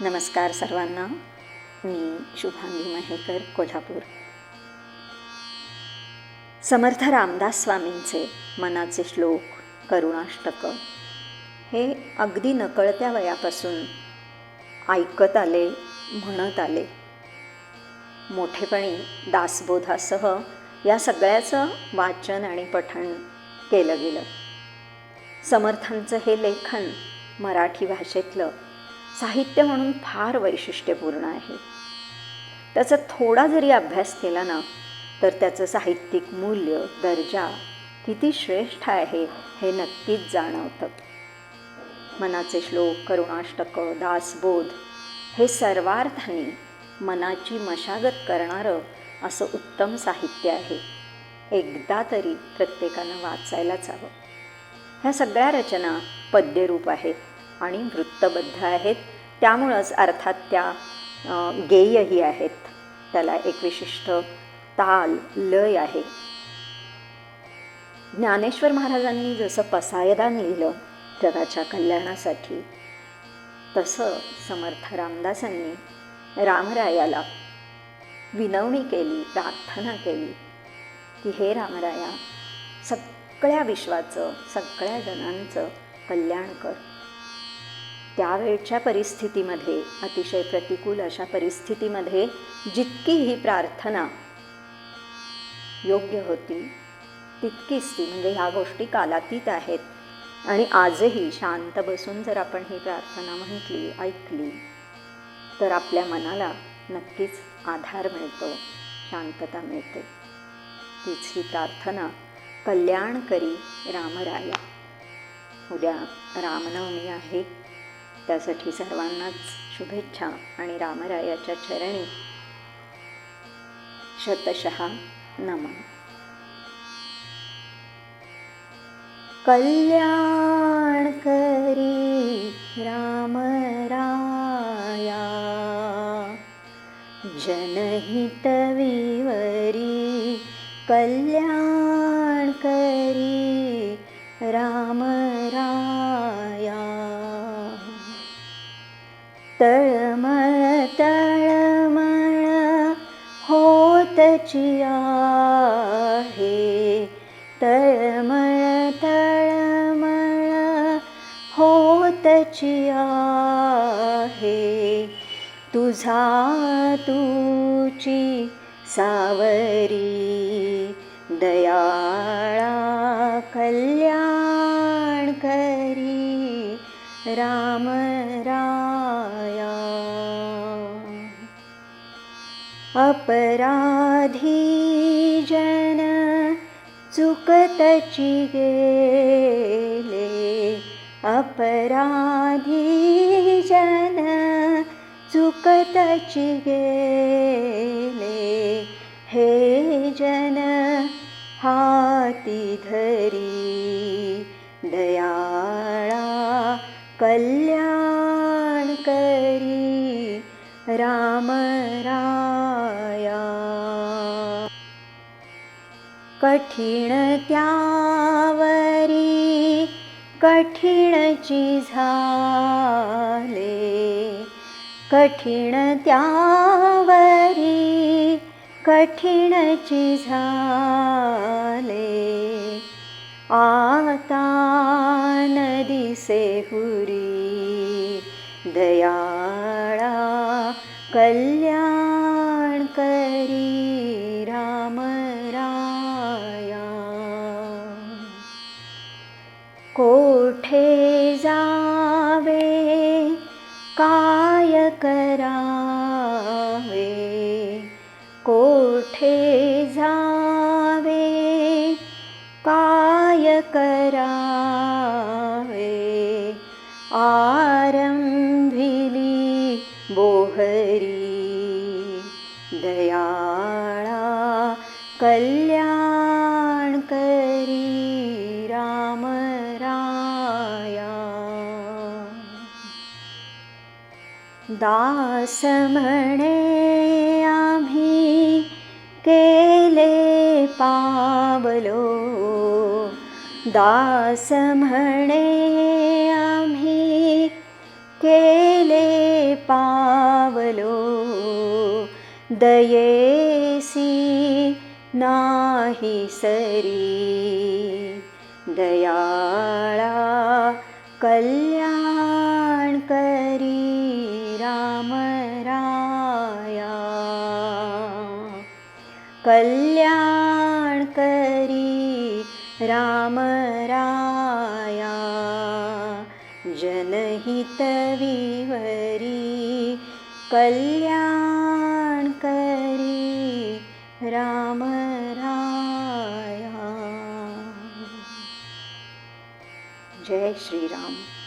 नमस्कार सर्वांना. मी शुभांगी महेकर कोल्हापूर. समर्थ रामदास स्वामींचे मनाचे श्लोक करुणाष्टक. हे अगदी नकळत्या वयापासून ऐकत आले म्हणत आले. मोठेपणी दासबोधासह या सगळ्याचं वाचन आणि पठण केलं गेलं. समर्थांचं हे लेखन मराठी भाषेतलं साहित्य म्हणून फार वैशिष्ट्यपूर्ण आहे. त्याचा थोडा जरी अभ्यास केला ना तर त्याचं साहित्यिक मूल्य दर्जा किती श्रेष्ठ आहे हे नक्कीच जाणवतं. मनाचे श्लोक करुणाष्टक दासबोध हे सर्वार्थाने मनाची मशागत करणारं असं उत्तम साहित्य आहे. एकदा तरी प्रत्येकानं वाचायलाच हवं. ह्या सगळ्या रचना पद्यरूप आहेत. आणि वृत्तबद्ध आहेत. त्यामुळंच अर्थात त्या गेयही आहेत. त्याला एक विशिष्ट ताल लय आहे. ज्ञानेश्वर महाराजांनी जसं पसायदान लिहिलं जगाच्या कल्याणासाठी तसं समर्थ रामदासांनी रामरायाला विनवणी केली प्रार्थना केली की हे रामराया सगळ्या विश्वाचं सगळ्या जणांचं कल्याण कर. त्यावेळच्या परिस्थितीमध्ये अतिशय प्रतिकूल अशा परिस्थितीमध्ये जितकी ही प्रार्थना योग्य होती तितकीच ती म्हणजे ह्या गोष्टी कालातीत आहेत. आणि आजही शांत बसून जर आपण ही प्रार्थना म्हटली ऐकली तर आपल्या मनाला नक्कीच आधार मिळतो शांतता मिळते. तीच ही प्रार्थना कल्याण करी रामराया. उद्या रामनवमी आहे. त्यासाठी सर्वांनाच शुभेच्छा आणि रामरायाच्या चरणी शतशः नमन कल्याण करी रामराया जनहितविवरी कल्याण करी रामराया तळमळ तळमळ होतची आहे तळमळ तळमळ होतची आहे. तुझा तुची सावरी दयाळा कल्याण करी राम अपराधी जन चुकतची गेले अपराधी जन चुकतची गेले हे जन हाती दयाळा कल्याण करी। राम राया कठीण त्यावरी कठीणची झाले. कठीण त्यावरी कठीणची झाले. आता नदीसे हुरी दयाळा कल्याण करी. करावे कोठे जावे? काय करावे? आरंभिली बोहरी दास म्हणे आम्ही केले पावलो। दास म्हणे आम्ही केले पावलो। दयेसी नाही सरी। दयाळा कल्याण करी राया कल्याण करी राम राया जनहित विवरी कल्याण करी राम राया जय श्रीराम।